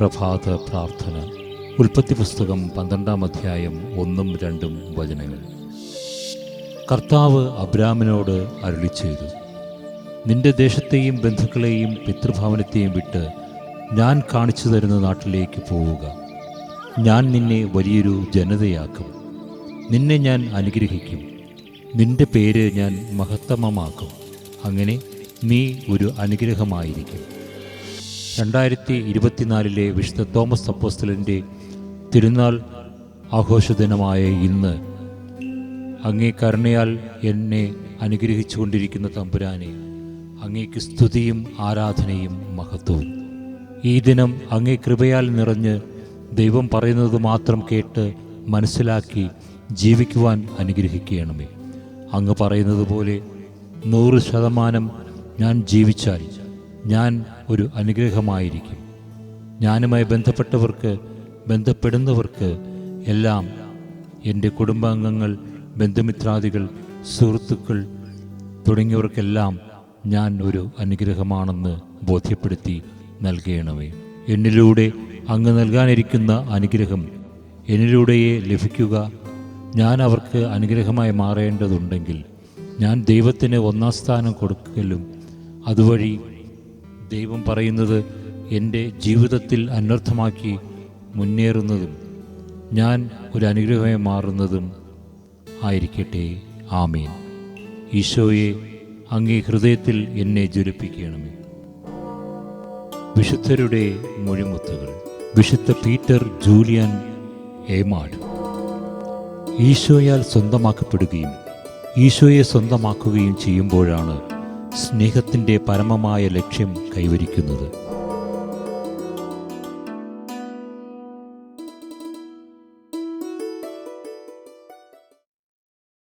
പ്രഭാത പ്രാർത്ഥന. ഉൽപ്പത്തി പുസ്തകം പന്ത്രണ്ടാം അധ്യായം ഒന്നും രണ്ടും വചനങ്ങൾ. കർത്താവ് അബ്രാമിനോട് അരുളി ചെയ്തു നിന്റെ ദേശത്തെയും ബന്ധുക്കളെയും പിതൃഭവനത്തെയും വിട്ട് ഞാൻ കാണിച്ചു തരുന്ന നാട്ടിലേക്ക് പോവുക. ഞാൻ നിന്നെ വലിയൊരു ജനതയാക്കും. നിന്നെ ഞാൻ അനുഗ്രഹിക്കും. നിന്റെ പേര് ഞാൻ മഹത്തമമാക്കും. അങ്ങനെ നീ ഒരു അനുഗ്രഹമായിരിക്കും. രണ്ടായിരത്തി ഇരുപത്തിനാലിലെ വിശുദ്ധ തോമസ് അപ്പോസ്റ്റലിന്റെ തിരുനാൾ ആഘോഷദിനമായ ഇന്ന് അങ്ങേ കരുണയാൽ എന്നെ അനുഗ്രഹിച്ചുകൊണ്ടിരിക്കുന്ന തമ്പുരാനെ അങ്ങേക്ക് സ്തുതിയും ആരാധനയും മഹത്വവും. ഈ ദിനം അങ്ങേ കൃപയാൽ നിറഞ്ഞ് ദൈവം പറയുന്നത് മാത്രം കേട്ട് മനസ്സിലാക്കി ജീവിക്കുവാൻ അനുഗ്രഹിക്കണമേ. അങ്ങ് പറയുന്നത് പോലെ നൂറ് ശതമാനം ഞാൻ ജീവിച്ചാൽ ഞാൻ ഒരു അനുഗ്രഹമായിരിക്കും. ഞാനുമായി ബന്ധപ്പെട്ടവർക്ക് ബന്ധപ്പെടുന്നവർക്ക് എല്ലാം എന്റെ കുടുംബാംഗങ്ങൾ ബന്ധുമിത്രാദികൾ സുഹൃത്തുക്കൾ തുടങ്ങിയവർക്കെല്ലാം ഞാൻ ഒരു അനുഗ്രഹമാണെന്ന് ബോധ്യപ്പെടുത്തി നൽകണമേ. എന്നിലൂടെ അങ്ങ് നൽകാനിരിക്കുന്ന അനുഗ്രഹം എന്നിലൂടെയേ ലഭിക്കുക. ഞാൻ അവർക്ക് അനുഗ്രഹമായി മാറേണ്ടതുണ്ടെങ്കിൽ ഞാൻ ദൈവത്തിന് ഒന്നാം സ്ഥാനം കൊടുക്കലും അതുവഴി ദൈവം പറയുന്നത് എന്റെ ജീവിതത്തിൽ അനർത്ഥമാക്കി മുന്നേറുന്നതും ഞാൻ ഒരു അനുഗ്രഹമായി മാറുന്നതും ആയിരിക്കട്ടെ. ആമീൻ. ഈശോയെ അങ്ങേ ഹൃദയത്തിൽ എന്നെ ജ്വലിപ്പിക്കണമേ. വിശുദ്ധരുടെ മൊഴിമുത്തുകൾ. വിശുദ്ധ പീറ്റർ ജൂലിയൻ ഏമാട്. ഈശോയാൽ സ്വന്തമാക്കപ്പെടുകയും ഈശോയെ സ്വന്തമാക്കുകയും ചെയ്യുമ്പോഴാണ് സ്നേഹത്തിന്റെ പരമമായ ലക്ഷ്യം കൈവരിക്കുന്നത്.